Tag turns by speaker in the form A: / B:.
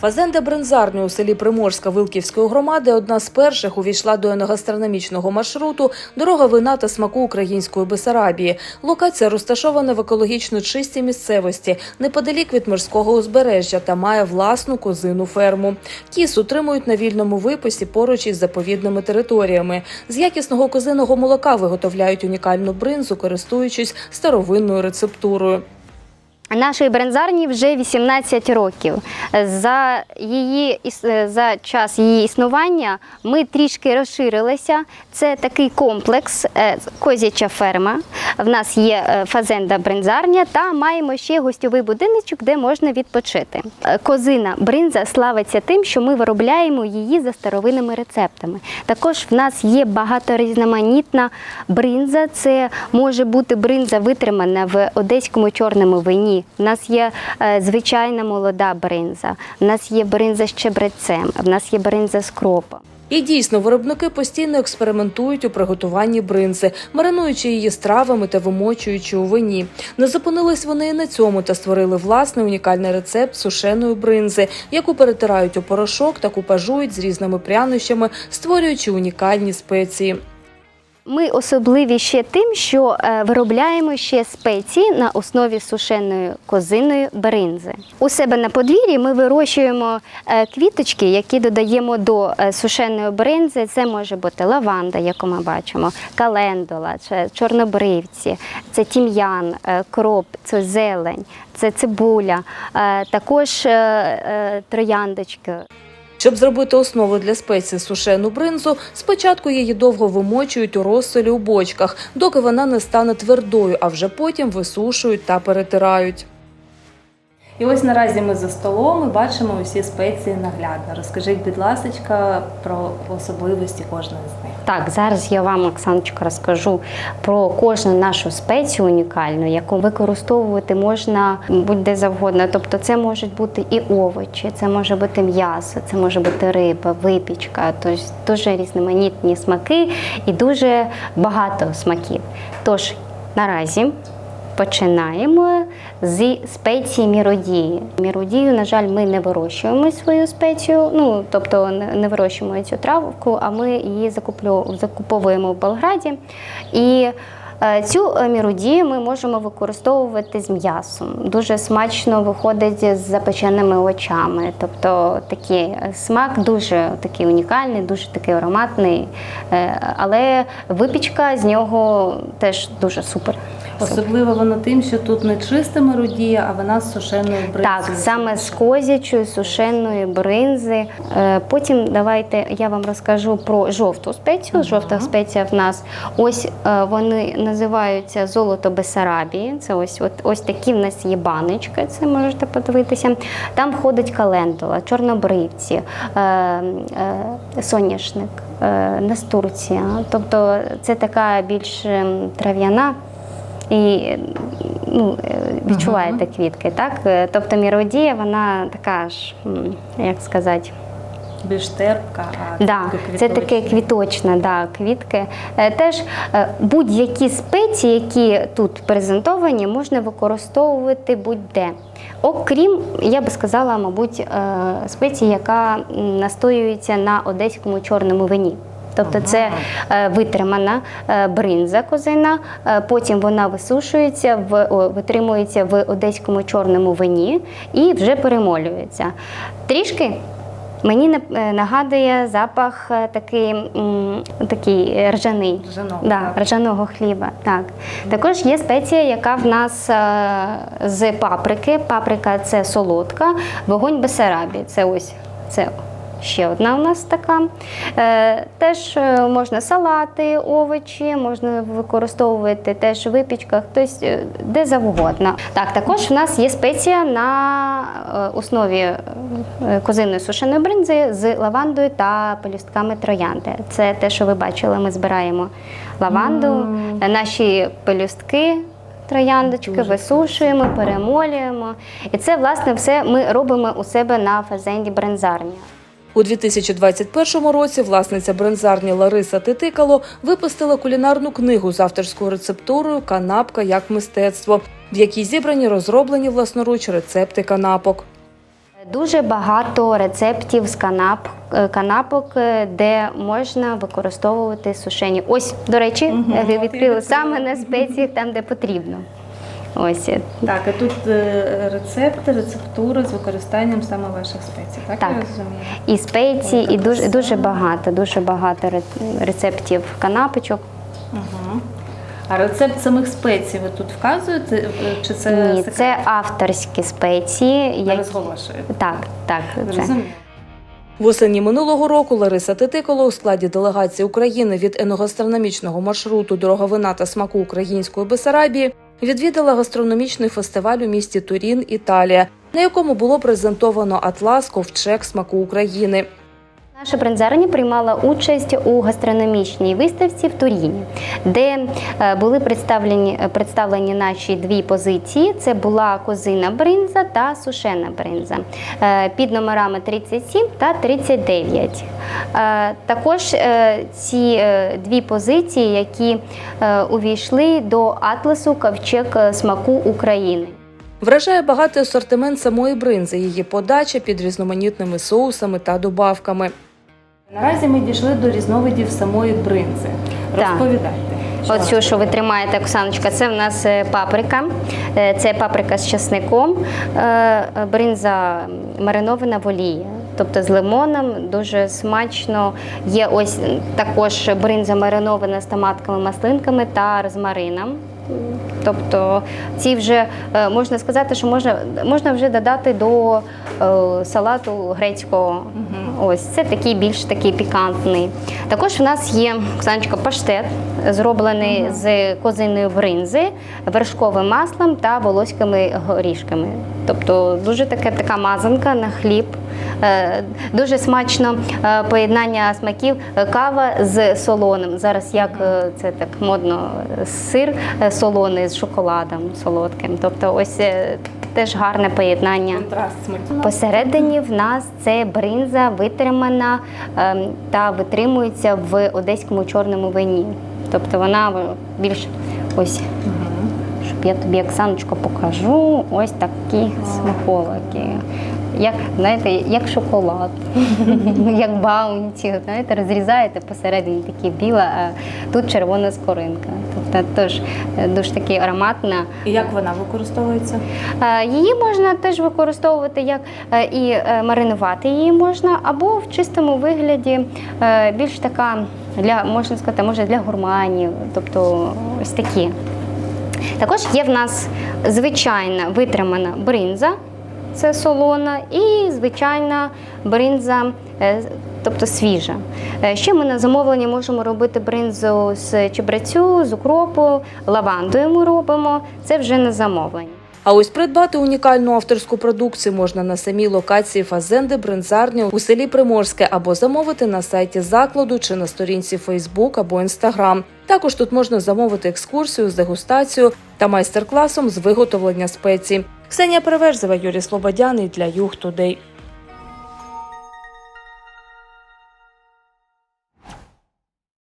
A: Фазенда брензарня у селі Приморська Вилківської громади одна з перших увійшла до еногастрономічного маршруту Дорога вина та смаку української Бесарабії. Локація розташована в екологічно чистій місцевості, неподалік від морського узбережжя та має власну козину ферму. Кіс утримують на вільному виписі поруч із заповідними територіями. З якісного козиного молока виготовляють унікальну бринзу, користуючись старовинною рецептурою.
B: Нашій брензарні вже 18 років. За, її, за час її існування ми трішки розширилися. Це такий комплекс е, козяча ферма. В нас є е, фазенда брензарня та маємо ще гостьовий будиночок, де можна відпочити. Е, Козина бринза славиться тим, що ми виробляємо її за старовинними рецептами. Також в нас є багаторізноманітна бринза. Це може бути бринза витримана в одеському чорному вині. У нас є е, звичайна молода бринза, у нас є бринза з чебрецем, в нас є бринза з кропом.
A: І дійсно, виробники постійно експериментують у приготуванні бринзи, маринуючи її стравами та вимочуючи у вині. Не зупинились вони і на цьому та створили власний унікальний рецепт сушеної бринзи, яку перетирають у порошок та купажують з різними прянощами, створюючи унікальні спеції.
B: Ми особливі ще тим, що е, виробляємо ще спеції на основі сушеної козиної бринзи. У себе на подвір'ї ми вирощуємо е, квіточки, які додаємо до е, сушеної бринзи. Це може бути лаванда, яку ми бачимо, календула, чорнобривці, це тім'ян, кроп, це зелень, це цибуля, також трояндочки.
A: Щоб зробити основу для спеції сушену бринзу, спочатку її довго вимочують у розсолі у бочках, доки вона не стане твердою, а вже потім висушують та перетирають.
C: І ось наразі ми за столом і бачимо усі спеції наглядно. Розкажіть, будь ласка, про особливості кожної з них.
B: Так, зараз я вам, Оксаночка, розкажу про кожну нашу спецію унікальну, яку використовувати можна будь-де завгодно. Тобто, це можуть бути і овочі, це може бути м'ясо, це може бути риба, випічка, тобто дуже різноманітні смаки і дуже багато смаків. Тож наразі. Починаємо зі спеції міродії. Міродію, на жаль, ми не вирощуємо свою спецію, ну тобто не вирощуємо цю травку, а ми її закуповуємо в Болграді. І е, цю е, міродію ми можемо використовувати з м'ясом. Дуже смачно виходить з запеченими очами. Тобто такий е, смак дуже такий унікальний, дуже такий ароматний. Але випічка з нього теж дуже супер.
C: Особливо воно тим, що тут не чиста меродія, а вона з сушеною бринзою.
B: Так, саме з козячої сушеної бринзи. Е, Потім давайте я вам розкажу про жовту спецію. Жовта спеція в нас ось е, вони називаються золото Бесарабії. Це ось от, ось такі в нас є баночки, це можете подивитися. Там входить календула, чорнобривці, е, е, соняшник, настурція. Тобто це така більш ем, трав'яна і ну, е, відчуваєте квітки, так? Е, Тобто міродія, вона така ж, як сказати,
C: Більш терпка, а
B: да,
C: таке
B: це таке
C: квіточне.
B: квіточне, да, квітки. Е, Теж будь-які спеції, які тут презентовані, можна використовувати будь-де. Окрім, я би сказала, мабуть, спеції, яка настоюється на одеському чорному вині. Тобто це е, витримана е, бринза козина, е, потім вона висушується, в, о, витримується в одеському чорному вині і вже перемолюється. Трішки мені е, нагадує запах е, такий, такий ржаний.
C: Ржаного,
B: да,
C: так.
B: ржаного хліба. Так. Також є спеція, яка в нас е, з паприки. Паприка це солодка, вогонь Бесарабі. Це ось це. Ще одна у нас така. Е, теж е, можна салати, овочі, можна використовувати теж в випічках, тобто е, де завгодно. Так, також в нас є спеція на основі козиної сушеної бринзи з лавандою та пелюстками троянди. Це те, що ви бачили, ми збираємо лаванду, е, наші пелюстки. Трояндочки
C: Дуже
B: висушуємо, перемолюємо. І це, власне, все ми робимо у себе на фазенді брензарні.
A: У 2021 році власниця брензарні Лариса Титикало випустила кулінарну книгу з авторською рецептурою Канапка як мистецтво, в якій зібрані розроблені власноруч рецепти канапок.
B: Дуже багато рецептів з канап, е, канапок, е, де можна використовувати сушені. Ось, до речі,
C: Мгм,
B: е, відкрили саме на спеції, там, де потрібно. Ось.
C: Так, а тут е, рецепти, рецептура з використанням саме ваших спецій, так,
B: Так.
C: я розумію?
B: І спеції,
C: Ой,
B: і дуже, дуже багато, дуже багато рецептів канапочок.
C: Угу. А рецепт самих спецій ви тут вказуєте? Е, Чи це
B: Ні,
C: секрет?
B: це авторські спеції.
C: Не
B: які-
C: розголошуєте?
B: Так, так. Це.
A: Восені минулого року Лариса Титикало у складі делегації України від еногастрономічного маршруту Дорога вина та смаку української Бесарабії відвідала гастрономічний фестиваль у місті Турін, Італія, на якому було презентовано атлас ковчег смаку України.
B: Наша брензарня приймала участь у гастрономічній виставці в Туріні, де е, були представлені, е, представлені наші дві позиції: це була козина бринза та сушена бринза е, під номерами 37 та 39. Е, Також ці дві позиції, які увійшли до атласу ковчег смаку України.
A: Вражає багатий асортимент самої бринзи, її подача під різноманітними соусами та добавками.
C: Наразі ми дійшли до різновидів самої бринзи. Розповідайте.
B: Оцю, що ви тримаєте, Оксаночка, це в нас е, паприка. Е, Це паприка з часником, е, бринза маринована в олії. Тобто з лимоном дуже смачно. Є ось також бринза маринована з томатками, маслинками та розмарином. Тобто ці вже можна сказати, що можна, можна вже додати до салату грецького. Ось це такий більш такий пікантний. Також в нас є Оксаночка, паштет, зроблений з козиної бринзи, вершковим маслом та волоськими горішками. Тобто дуже таке така мазанка на хліб. Е, Дуже смачно е, поєднання смаків е, кава з солоним. Зараз як це так модно, сир солоний з шоколадом солодким. Тобто, ось теж гарне поєднання.
C: Контраст смаків.
B: Посередині в нас це бринза витримана ем, та витримується в одеському чорному вині. Тобто вона більш ось, щоб я тобі Оксаночко покажу, ось такі смаколики. Як, знаєте, як шоколад, як баунті, знаєте, розрізаєте посередині такі біла, а тут червона скоринка. Тобто теж е, дуже такі ароматна.
C: І як вона використовується?
B: Е, Її можна теж використовувати як е, і маринувати її можна, або в чистому вигляді більш така для можна сказати, може для гурманів, тобто ось такі. Також є в нас звичайна витримана бринза, це солона, і звичайна бринза, е, тобто свіжа. Е, Ще ми на замовлення можемо робити бринзу з чебрецю, з укропу, лавандою ми робимо. Це вже на замовлення.
A: А ось придбати унікальну авторську продукцію можна на самій локації Фазенди Бринзарні у селі Приморське або замовити на сайті закладу чи на сторінці Фейсбук або Інстаграм. Також тут можна замовити екскурсію з дегустацією та майстер-класом з виготовлення спецій. Ксенія Переверзева, Юрій Слободяний для Юг Тудей.